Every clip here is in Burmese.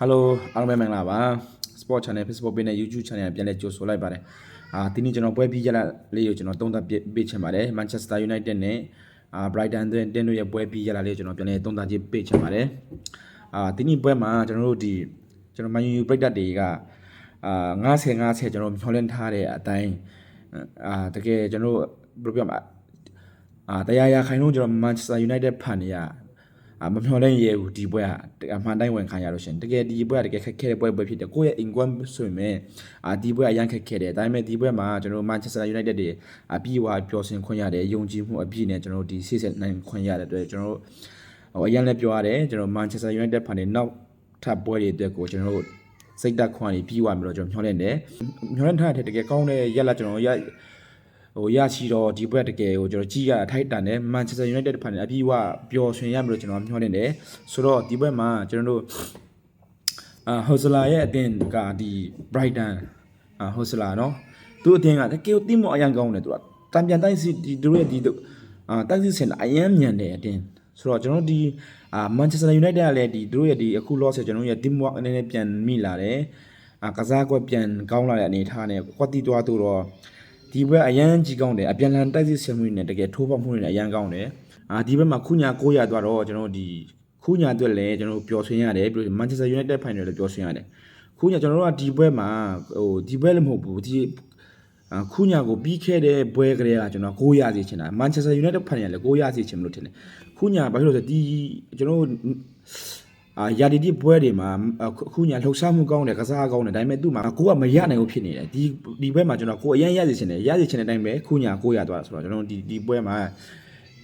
ဟယ်လိုအားလုံးပဲမင်္ဂလာပါ Sport Channel Facebook page နဲ့ YouTube Channel ပြန်လည်ကြိုဆိုလိုက်ပါတယ်အာဒီနေ့ကျွန်တော်ပွဲပြီးကြလာလေးကိုကျွန်တော်သုံးသပ်ပေးချင်ပါတယ် Manchester United နဲ့အာ Brighton တင်းတို့ရဲ့ပွဲပြီးကြလာလေးကိုကျွန်တော်ပြန်လည်သုံးသပ်ကြည့်ပေးချင်ပါတယ်အာဒီနေ့ပွဲမှာကျွန်တော်တို့ဒီကျွန်တော် Man U ပြိတ္တတွေကအာ90 90ကျွန်တော်မျှော်လင့်ထားတဲ့အတိုင်းအာတကယ်ကျွန်တော်တို့ဘယ်လိုပြောမလဲအာတရားရခိုင်လုံးကျွန်တော် Manchester United ဖန်နေရအ မမျှော်လင့်ရဘူးဒီပွဲကအမှန်တိုင်းဝင်ခံရလို့ရှင်တကယ်ဒီပွဲကတကယ်ခက်ခဲတဲ့ပွဲပွဲဖြစ်တယ်ကိုယ့်ရဲ့ income ဆိုရင်မဲ့အာဒီပွဲအရန်ခက်ခဲတယ်ဒါပေမဲ့ဒီပွဲမှာကျွန်တော် Manchester United တွေအပြည့်အဝပျော်စင်ခွင့်ရတယ်ယုံကြည်မှုအပြည့်နဲ့ကျွန်တော်ဒီစစ်စစ်နိုင်ခွင့်ရတဲ့အတွက်ကျွန်တော်ဟိုအရန်လည်းပြောရတယ်ကျွန်တော် Manchester United ဖန်နေနောက်ထပ်ပွဲတွေအတွက်ကိုကျွန်တော်စိတ်တက်ခွန်ပြီးပြီးသွားပြီလို့ကျွန်တော်မျှော်လင့်တယ်မျှော်လင့်ထားတဲ့တကယ်ကောင်းတဲ့ရက်လာကျွန်တော်ရ ဟိုရရှိတော့ဒီဘက်တကယ်ကိုကျွန်တော်ကြည့်ရထိုက်တန်တယ် Manchester United ဖန်နေအပြီးဝပျော်ရွှင်ရမလို့ကျွန်တော်မျှော်လင့်တယ်ဆိုတော့ဒီဘက်မှာကျွန်တော်တို့အာဟိုဆလာရဲ့အတင်းကဒီ Brighton အာဟိုဆလာနော်သူ့အတင်းကတကယ်ကိုတင်းမအရန်ကောင်းတယ်သူကတံပြန်တိုက်စီဒီတို့ရဲ့ဒီအာတိုက်စီစင်အရန်မြန်တယ်အတင်းဆိုတော့ကျွန်တော်ဒီအာ Manchester United ကလည်းဒီတို့ရဲ့ဒီအခု loss ကျွန်တော်ရဲ့ team work အနေနဲ့ပြန်မိလာတယ်အာကစားကွက်ပြန်ကောင်းလာတဲ့အနေအထားနဲ့ကွက်တီတွားသူတော့ ဒီဘက်အရန်ကြီးကောင်းတယ်အပြန်လန်တိုက်စစ်ဆင်မှုတွေနဲ့တကယ်ထိုးပေါက်မှုတွေနဲ့အရန်ကောင်းတယ်အာဒီဘက်မှာခုညာ900သွားတော့ကျွန်တော်ဒီခုညာအတွက်လည်းကျွန်တော်ပျော်ရွှင်ရတယ်ပြီးလို့ Manchester United final လည်းပျော်ရွှင်ရတယ်ခုညာကျွန်တော်တို့ကဒီဘက်မှာဟိုဒီဘက်လည်းမဟုတ်ဘူးဒီအာခုညာကိုပြီးခဲ့တဲ့ဘွဲကလေးကကျွန်တော်900စီချင်တာ Manchester United final လည်း900စီချင်မလို့ထင်တယ်ခုညာဘာဖြစ်လို့လဲဆိုဒီကျွန်တော် အာရာတီတီပွဲတွေမှာခုညာလှုပ်ရှားမှုကောင်းတယ်ကစားကောင်းတယ်ဒါပေမဲ့သူ့မှာကိုကမရနိုင်ဘူးဖြစ်နေတယ်ဒီဒီဘက်မှာကျွန်တော်ကိုအရင်ရစီချင်တယ်ရစီချင်တဲ့အတိုင်းပဲခုညာကိုရသွားတာဆိုတော့ကျွန်တော်ဒီဒီပွဲမှာ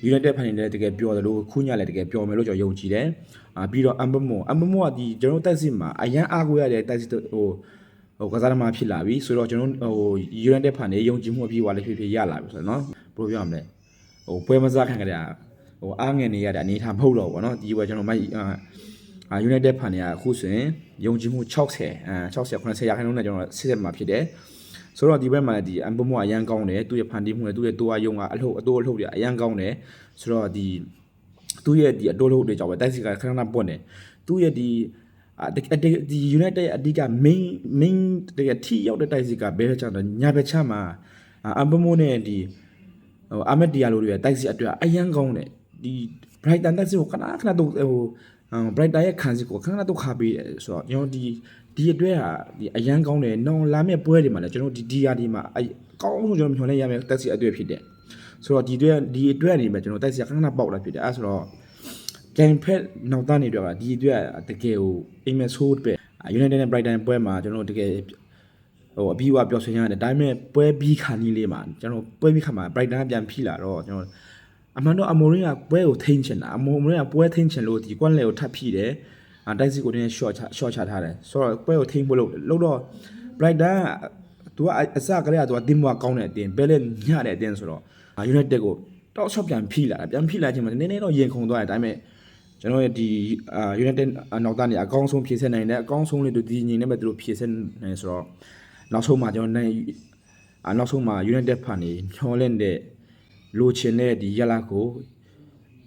United ဖန်နေတယ်တကယ်ပြောတယ်လို့ခုညလည်းတကယ်ပြောမယ်လို့ကျွန်တော်ယုံကြည်တယ်။အာပြီးတော့အမ်ဘမောအမ်ဘမောကဒီကျွန်တော်တိုက်စစ်မှာအရန်အားကိုရတဲ့တိုက်စစ်ဟိုဟိုကစားသမားဖြစ်လာပြီဆိုတော့ကျွန်တော်ဟို United ဖန်နေယုံကြည်မှုအပြည့်အဝလည်းဖြစ်ဖြစ်ရလာပြီဆိုတော့နော်ဘယ်လိုပြောမလဲဟိုပွဲမစားခံကြတာဟိုအားငယ်နေရတဲ့အနေထားမဟုတ်တော့ဘောနော်ဒီဘက်ကျွန်တော်မဟို United ဖန်နေရအခုဆိုရင်ယုံကြည်မှု60အဲ60 90ရာခိုင်နှုန်းနဲ့ကျွန်တော်စစ်စစ်မှာဖြစ်တယ်ဆိုတော့ဒီဘက်မှာဒီအမ်ဘမိုအရန်ကောင်းတယ်သူ့ရဲ့ဖန်တီးမှုနဲ့သူ့ရဲ့တိုးအားယုံကအလှုပ်အတိုးအလှုပ်တွေအရန်ကောင်းတယ်ဆိုတော့ဒီသူ့ရဲ့ဒီအတိုးလှုပ်တွေကြောင့်ပဲတိုက်စီကခဏခဏပွတ်နေသူ့ရဲ့ဒီအာဒီ United အဓိက main main တကယ်ထိရောက်တဲ့တိုက်စီကဘယ်ချမ်းတော့ညာဘက်ချမ်းမှာအမ်ဘမိုနဲ့ဒီဟိုအာမက်တီယာလိုတွေတိုက်စီအတွက်အရန်ကောင်းတယ်ဒီ Brighton တိုက်စီကိုခဏခဏတော့ဟို Brighton ရဲ့ခံစီကိုခဏခဏတော့ခါပေးတယ်ဆိုတော့ကျွန်တော်ဒီဒီအတွက်ဟာဒီအရန်ကောင်းတယ်နောင်လာမယ့်ပွဲတွေမှာလည်းကျွန်တော်ဒီ DR ဒီမှာအကောင်းဆုံးကျွန်တော်မျှော်လင့်ရမယ့်တက်စီအတွက်ဖြစ်တယ်ဆိုတော့ဒီအတွက်ဒီအတွက်နေမှာကျွန်တော်တက်စီခဏခဏပေါက်လာဖြစ်တယ်အဲဆိုတော့ကန်ဖက်နောက်သားနေတော့ဒီအတွက်တကယ်ကိုအိမ်မဆိုးပဲ United နဲ့ Brighton ပွဲမှာကျွန်တော်တကယ်ဟိုအပြီးဝပျော်ရွှင်ရတယ်ဒါပေမဲ့ပွဲပြီးခါနီးလေးမှာကျွန်တော်ပွဲပြီးခါမှာ Brighton ကပြန်ဖိလာတော့ကျွန်တော် အမှန်တော့အမိုရင်းကပွဲကိုထိန်းချင်တာအမိုရင်းကပွဲထိန်းချင်လို့ဒီကွက်လေကိုထပ်ဖိတယ်အတိုက်စီကိုတင်း short ချ short ချထားတယ်ဆိုတော့ပွဲကိုထိန်းဖို့လို့လို့တော့ Brighton ကသူကအစကလေးကသူကတင်းမွားကောင်းတဲ့အတင်းဘဲလဲညတဲ့အတင်းဆိုတော့ United ကိုတောက်ချောက်ပြန်ဖိလာတာပြန်ဖိလာခြင်းမှာနည်းနည်းတော့ရင်ခုန်သွားတယ်ဒါပေမဲ့ကျွန်တော်ရဲ့ဒီအာ United နောက်သားနေအကောင်းဆုံးဖြည့်ဆက်နိုင်တယ်အကောင်းဆုံးလေးတို့ဒီညီနေမဲ့သူတို့ဖြည့်ဆက်နိုင်ဆိုတော့နောက်ဆုံးမှာကျွန်တော်နိုင်အနောက်ဆုံးမှာ United ဖန်နေညှော်လင့်တဲ့ လိုချင်တဲ့ဒီရလာကို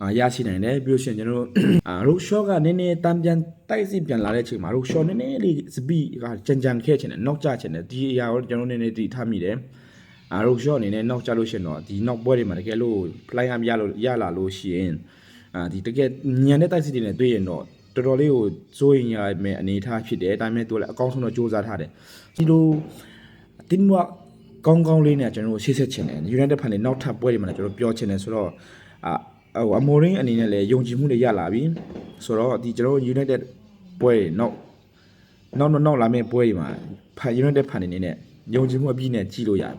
အာရရှိနိုင်တယ်ပြီးလို့ရှိရင်ကျွန်တော်တို့အာရိုရှော့ကနည်းနည်းတန်ပြန်တိုက်စစ်ပြန်လာတဲ့အချိန်မှာရိုရှော့နည်းနည်းလေးစပီကကြံကြံခဲ့ချင်တယ်နောက်ကျချင်တယ်ဒီအရာကိုကျွန်တော်နည်းနည်းတည်ထားမိတယ်အာရိုရှော့အနေနဲ့နောက်ကျလို့ရှိရင်တော့ဒီနောက်ပွဲတွေမှာတကယ်လို့ fly arm ရလို့ရလာလို့ရှိရင်အာဒီတကယ်ညံတဲ့တိုက်စစ်တွေနဲ့တွေ့ရင်တော့တော်တော်လေးကိုစိုးရင်ရမယ့်အနေအထားဖြစ်တယ်ဒါပေမဲ့သူလည်းအကောင်းဆုံးတော့စူးစမ်းထားတယ်ဒီလိုတင်းမ ကောင်းကောင်းလေးနဲ့ကျွန်တော်တို့ရှေ့ဆက်ချင်တယ် United ဖန်နေနောက်ထပ်ပွဲတွေမှာလည်းကျွန်တော်ပြောချင်တယ်ဆိုတော့အာဟိုအမိုရင်းအနေနဲ့လည်းယုံကြည်မှုတွေရလာပြီဆိုတော့ဒီကျွန်တော် United ပွဲနောက်နောက်နောက်လာမယ့်ပွဲတွေမှာဖန် United ဖန်နေနဲ့ယုံကြည်မှုအပြည့်နဲ့ကြီးလို့ရတယ်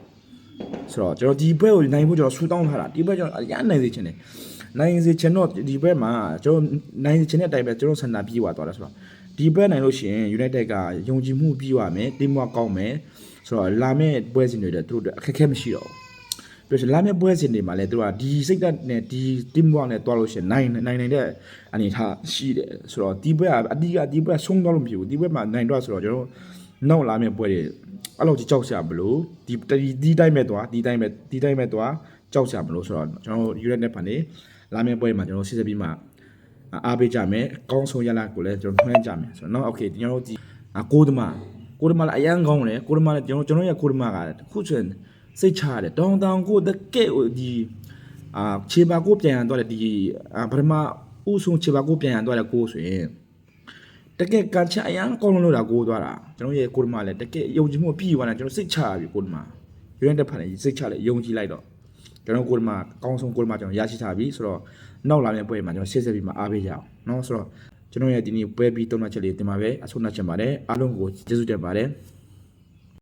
ဆိုတော့ကျွန်တော်ဒီဘက်ကိုနိုင်ဖို့ကျွန်တော်ဆူတောင်းထားတာဒီဘက်ကျွန်တော်အရန်နိုင်စေချင်တယ်နိုင်စေချင်တော့ဒီဘက်မှာကျွန်တော်နိုင်စေချင်တဲ့အတိုင်းပဲကျွန်တော်ဆန္ဒပြေးသွားသွားတယ်ဆိုတော့ ဒီဘက်နိုင်လို့ရှိရင် United ကယုံကြည်မှုပြီးသွားမယ်တင်းမွားကောင်းမယ်ဆိုတော့လာမယ့်ပွဲစဉ်တွေတော့သူတို့အခက်အခဲမရှိတော့ဘူးပြီးတော့လာမယ့်ပွဲစဉ်တွေမှာလည်းသူကဒီစိတ်ဓာတ်နဲ့ဒီ team work နဲ့တွားလို့ရှိရင်နိုင်နိုင်နိုင်တဲ့အနေအထားရှိတယ်ဆိုတော့ဒီဘက်ကအတိကဒီဘက်ဆုံးသွားလို့မဖြစ်ဘူးဒီဘက်မှာနိုင်တော့ဆိုတော့ကျွန်တော်နောက်လာမယ့်ပွဲတွေအဲ့လိုကြီးကြောက်စရာမလို့ဒီဒီတိုင်းပဲသွားဒီတိုင်းပဲဒီတိုင်းပဲသွားကြောက်စရာမလို့ဆိုတော့ကျွန်တော် United နဲ့ဖန်နေလာမယ့်ပွဲမှာကျွန်တော်စစ်စစ်ပြီးမှ အားပေးကြမယ်အကောင်းဆုံးရလာကိုလည်းကျွန်တော်နှွှဲကြမယ်ဆိုတော့เนาะโอเคကျွန်တော်တို့ဒီအကိုဒမကိုဒမလည်းအရန်ကောင်းတယ်ကိုဒမလည်းကျွန်တော်ကျွန်တော်ရဲ့ကိုဒမကခုချင်စိတ်ချရတယ်တောင်းတောင်းကိုတကဲ့ဒီအာခြေပါကိုပြန်ရတော့လေဒီအာပထမဥဆုံးခြေပါကိုပြန်ရတော့လေကိုဆိုရင် တကယ်ကချအရန်ကောင်းလို့တာကိုသွားတာကျွန်တော်ရဲ့ကိုဒမလည်းတကယ်ယုံကြည်မှုပြီးသွားတာကျွန်တော်စိတ်ချရပြီကိုဒမရွေးတဲ့ဖန်လေးစိတ်ချလိုက်ယုံကြည်လိုက်တော့ ကျွန်တော်ကိုဒမအကောင်းဆုံးကိုဒမကျွန်တော်ရရှိထားပြီဆိုတော့နောက်လာမယ့်ပွဲမှာကျွန်တော်ဆက်ဆက်ပြီးမှအားပေးကြအောင်เนาะဆိုတော့ကျွန်တော်ရဲ့ဒီနေ့ပွဲပြီးတုံးမှချက်လေးတင်ပါပဲအဆုံးသတ်ချင်ပါတယ်အားလုံးကိုကျေးဇူးတင်ပါတယ်